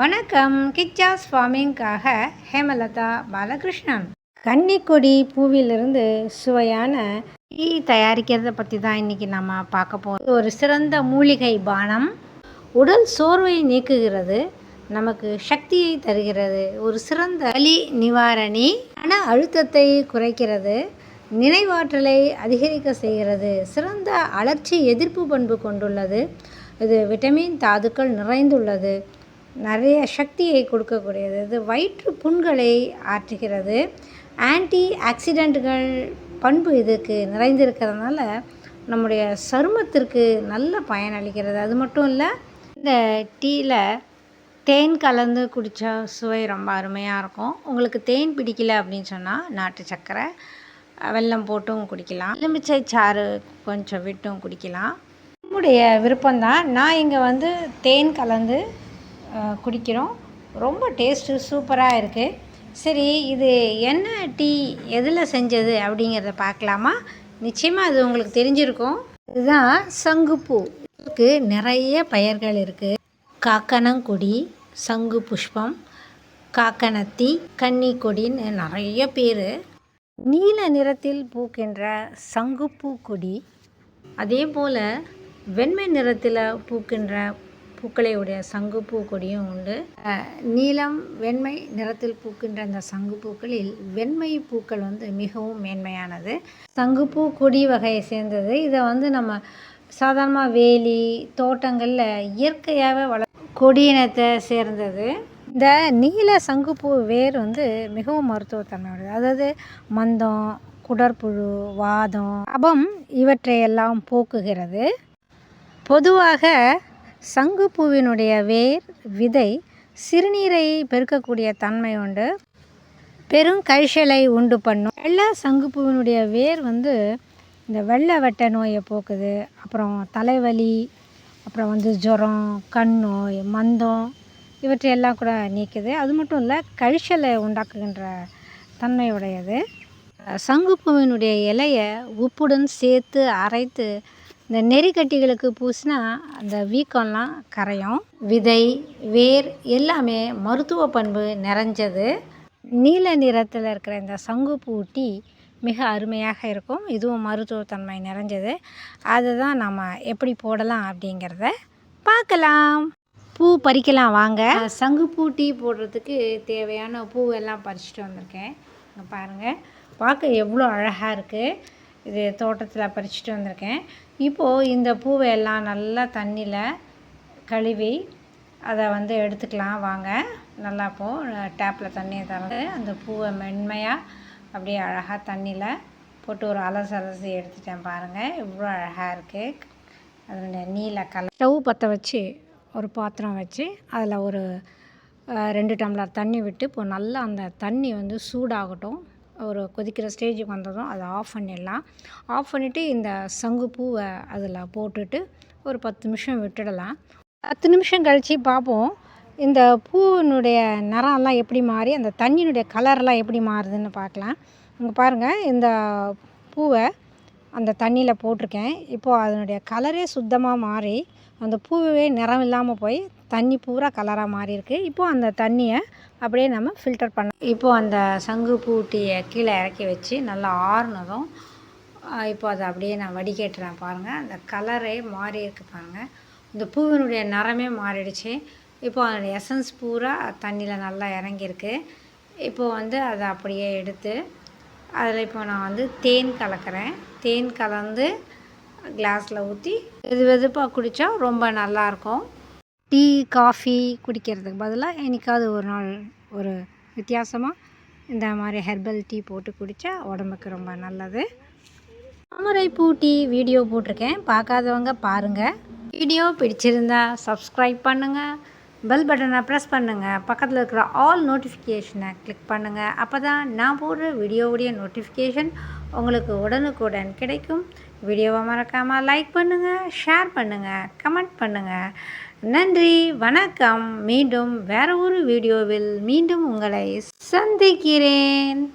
வணக்கம். கிச்சாஸ் ஃபார்மிங்காக ஹேமலதா பாலகிருஷ்ணன். கன்னிக்கொடி பூவிலிருந்து சுவையான டீ தயாரிக்கிறத பற்றி தான் இன்றைக்கி நம்ம பார்க்க போகிறோம் ஒரு சிறந்த மூலிகை பானம். உடல் சோர்வை நீக்குகிறது நமக்கு சக்தியை தருகிறது. ஒரு சிறந்த வலி நிவாரணி. மன அழுத்தத்தை குறைக்கிறது நினைவாற்றலை அதிகரிக்க செய்கிறது. சிறந்த அலர்ச்சி எதிர்ப்பு பண்பு கொண்டுள்ளது. இது விட்டமின் தாதுக்கள் நிறைந்துள்ளது. நிறைய சக்தியை கொடுக்கக்கூடியது. இது வயிற்று புண்களை ஆற்றுகிறது. ஆன்டி ஆக்சிடெண்ட்டுகள் பண்பு இதுக்கு நிறைந்திருக்கிறதுனால நம்முடைய சருமத்திற்கு நல்ல பயனளிக்கிறது அது மட்டும் இல்லை இந்த டீயில் தேன் கலந்து குடித்தா சுவை ரொம்ப அருமையாக இருக்கும். உங்களுக்கு தேன் பிடிக்கல அப்படின்னு சொன்னால் நாட்டு சர்க்கரை வெல்லம் போட்டும் குடிக்கலாம். எலுமிச்சை சாறு கொஞ்சம் விட்டும் குடிக்கலாம். நம்முடைய விருப்பம்தான். நான் இங்கே வந்து தேன் கலந்து குடிக்கிறோம். ரொம்ப டேஸ்ட்டு சூப்பராக இருக்குது சரி இது என்ன டீ எதில் செஞ்சது அப்படிங்கிறத பார்க்கலாமா? நிச்சயமாக அது உங்களுக்கு தெரிஞ்சிருக்கும். இதுதான் சங்குப்பூக்கு நிறைய பெயர்கள் இருக்குது காக்கணங்குடி சங்கு புஷ்பம் காக்கணத்தி கன்னிக்கொடின்னு நிறைய பேர். நீல நிறத்தில் பூக்கின்ற சங்குப்பூ கொடி அதே போல் வெண்மை நிறத்தில் பூக்கின்ற பூக்களை உடைய சங்குப்பூ கொடியும் உண்டு. நீளம் நீலம் வெண்மை நிறத்தில் பூக்கின்ற அந்த சங்குப்பூக்களில் வெண்மை பூக்கள் வந்து மிகவும் மேன்மையானது. சங்குப்பூ கொடி வகையை சேர்ந்தது. இதை வந்து நம்ம சாதாரணமாக வேலி தோட்டங்களில் இயற்கையாகவே வள கொடியினத்தை சேர்ந்தது. இந்த நீல சங்குப்பூ வேர் வந்து மிகவும் மருத்துவத்தன்மையுடையது. அதாவது மந்தம் குடற்புழு வாதம் அபம் இவற்றையெல்லாம் போக்குகிறது. பொதுவாக சங்குப்பூவினுடைய வேர் விதை சிறுநீரை பெருக்கக்கூடிய தன்மை உண்டு. பெரும் கழிச்சலை உண்டு பண்ணும். வெள்ளை சங்குப்பூவினுடைய வேர் வந்து இந்த வெள்ளை வெட்ட நோயை போக்குது. அப்புறம் தலைவலி அப்புறம் வந்து ஜுரம் கண் நோய் மந்தம் இவற்றையெல்லாம் கூட நீக்குது. அது மட்டும் இல்லை கழிச்சலை உண்டாக்குகின்ற தன்மையுடையது சங்குப்பூவினுடைய இலையை உப்புடன் சேர்த்து அரைத்து இந்த நெறிக்கட்டிகளுக்கு பூசினா அந்த வீக்கம்லாம் கரையும். விதை வேர் எல்லாமே மருத்துவ பண்பு நிறைஞ்சது. நீல நிறத்தில் இருக்கிற இந்த சங்குப்பூ டீ மிக அருமையாக இருக்கும். இதுவும் மருத்துவத்தன்மை நிறைஞ்சது. அதை தான் நம்ம எப்படி போடலாம் அப்படிங்கிறத பார்க்கலாம். பூ பறிக்கலாம் வாங்க. சங்குப்பூ டீ போடுறதுக்கு தேவையான பூவெல்லாம் பறிச்சுட்டு வந்திருக்கேன். இங்கே பாருங்கள் பார்க்க எவ்வளோ அழகாக இருக்குது இது தோட்டத்தில் பறிச்சுட்டு வந்திருக்கேன். இப்போது இந்த பூவை எல்லாம் நல்லா தண்ணியில் கழுவி அதை வந்து எடுத்துக்கலாம். வாங்க. நல்லா இப்போ டேப்பில் தண்ணியை திறந்து அந்த பூவை மென்மையாக அப்படியே அழகாக தண்ணியில் போட்டு ஒரு அலசு அலசி எடுத்துட்டேன் பாருங்கள் இவ்வளோ அழகாக இருக்குது அதனுடைய நீல கலர். ஸ்டவ் பற்ற வச்சு ஒரு பாத்திரம் வச்சு அதில் ஒரு ரெண்டு டம்ளர் தண்ணி விட்டு இப்போ நல்லா அந்த தண்ணி வந்து சூடாகட்டும். ஒரு கொதிக்கிற ஸ்டேஜுக்கு வந்ததும் அதை ஆஃப் பண்ணிடலாம். ஆஃப் பண்ணிவிட்டு இந்த சங்கு பூவை அதில் போட்டுட்டு ஒரு பத்து நிமிஷம் விட்டுடலாம். பத்து நிமிஷம் கழித்து பார்ப்போம் இந்த பூவினுடைய நிறம்லாம் எப்படி மாறி அந்த தண்ணியினுடைய கலர்லாம் எப்படி மாறுதுன்னு பார்க்கலாம். இங்கே பாருங்கள் இந்த பூவை அந்த தண்ணியில் போட்டிருக்கேன். இப்போது அதனுடைய கலரே சுத்தமாக மாறி அந்த பூவே நிறம் இல்லாமல் போய் தண்ணி பூரா கலராக மாறி இருக்குது இப்போது அந்த தண்ணியை அப்படியே நம்ம ஃபில்டர் பண்ண இப்போது அந்த சங்கு பூட்டியை கீழே இறக்கி வச்சு நல்லா ஆறுனதும் இப்போ அதை அப்படியே நான் வடிகட்டுறேன் பாருங்கள் அந்த கலரே மாறி இருக்கு பாருங்கள் இந்த பூவினுடைய நிறமே மாறிடுச்சு. இப்போ அதனுடைய எசன்ஸ் பூரா தண்ணியில் நல்லா இறங்கியிருக்கு. இப்போது வந்து அதை அப்படியே எடுத்து அதில் இப்போ நான் வந்து தேன் கலக்கிறேன். தேன் கலந்து கிளாஸில் ஊற்றி வெது வெதுப்பாக குடித்தா ரொம்ப நல்லாயிருக்கும் டீ காஃபி குடிக்கிறதுக்கு பதிலாக என்றைக்காவது ஒரு நாள் ஒரு வித்தியாசமாக இந்த மாதிரி ஹெர்பல் டீ போட்டு குடித்தா உடம்புக்கு ரொம்ப நல்லது. தாமரை டீ வீடியோ போட்டிருக்கேன். பார்க்காதவங்க பாருங்கள் வீடியோ பிடிச்சிருந்தா சப்ஸ்கிரைப் பண்ணுங்கள் பெல் பட்டனை ப்ரெஸ் பண்ணுங்கள் பக்கத்தில் இருக்கிற ஆல் நோட்டிஃபிகேஷனை கிளிக் பண்ணுங்கள் அப்போ தான் நான் போடுற வீடியோவுடைய நோட்டிஃபிகேஷன் உங்களுக்கு உடனுக்குடன் கிடைக்கும். வீடியோவை மறக்காமல் லைக் பண்ணுங்கள் ஷேர் பண்ணுங்கள் கமெண்ட் பண்ணுங்கள் நன்றி வணக்கம். மீண்டும் வேற ஒரு வீடியோவில் மீண்டும் உங்களை சந்திக்கிறேன்.